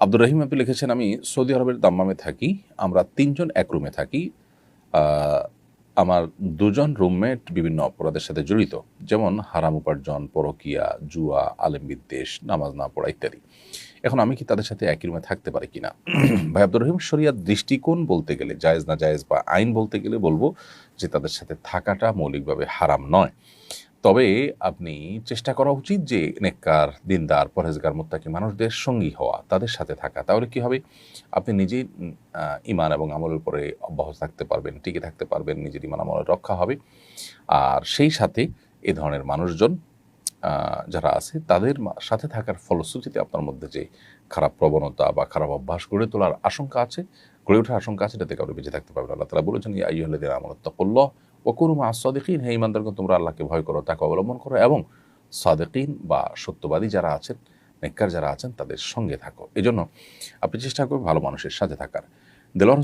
আব্দুর রহিম আপনি লিখেছেন, আমি সৌদি আরবের দাম্মামে থাকি, আমরা তিনজন এক রুমে থাকি আমার দুজন রুমমেট বিভিন্ন অপরাধের সাথে জড়িত, যেমন হারাম উপার্জন, পরকিয়া, জুয়া, আলেম বিদ্বেষ, নামাজ না পড়া ইত্যাদি। এখন আমি কি তাদের সাথে একই রুমে থাকতে পারি কিনা? ভাই আব্দুর রহিম শরিয়ার দৃষ্টিকোণ বলতে গেলে, জায়েজ না জায়েজ বা আইন বলতে গেলে বলব যে তাদের সাথে থাকাটা মৌলিকভাবে হারাম নয়। তবে আপনি চেষ্টা করা উচিত যে নেককার, দিনদার, পরহেজগার, মোত্তাকি মানুষদের সঙ্গী হওয়া। তাদের সাথে থাকা। তাহলে কি হবে? আপনি নিজেই ইমান এবং আমলের উপরে অব্যাহত থাকতে পারবেন, টিকে থাকতে পারবেন, নিজের ইমান আমলের রক্ষা হবে। আর সেই সাথে এ ধরনের মানুষজন যারা আছে, তাদের মা- সাথে থাকার ফলশ্রুতিতে আপনার মধ্যে যে খারাপ প্রবণতা বা খারাপ অভ্যাস গড়ে তোলার আশঙ্কা আছে, গড়ে ওঠার আশঙ্কা আছে, এটাতে কাউকে বেঁচে থাকতে পারবেন আল্লাহ তালা বলেছেন আমানু তাকুল্লাহ ওয়া কুনু মা'আস সাদিকিন হে ঈমানদারগণ, তোমরা আল্লাহকে ভয় করো তাকে অবলম্বন করো এবং সাদিকিন বা সত্যবাদী যারা আছেন নেককার যারা আছেন তাদের সঙ্গে থাকো। এজন্য আপনি চেষ্টা করবেন ভালো মানুষের সাথে থাকার। দেলোয়ার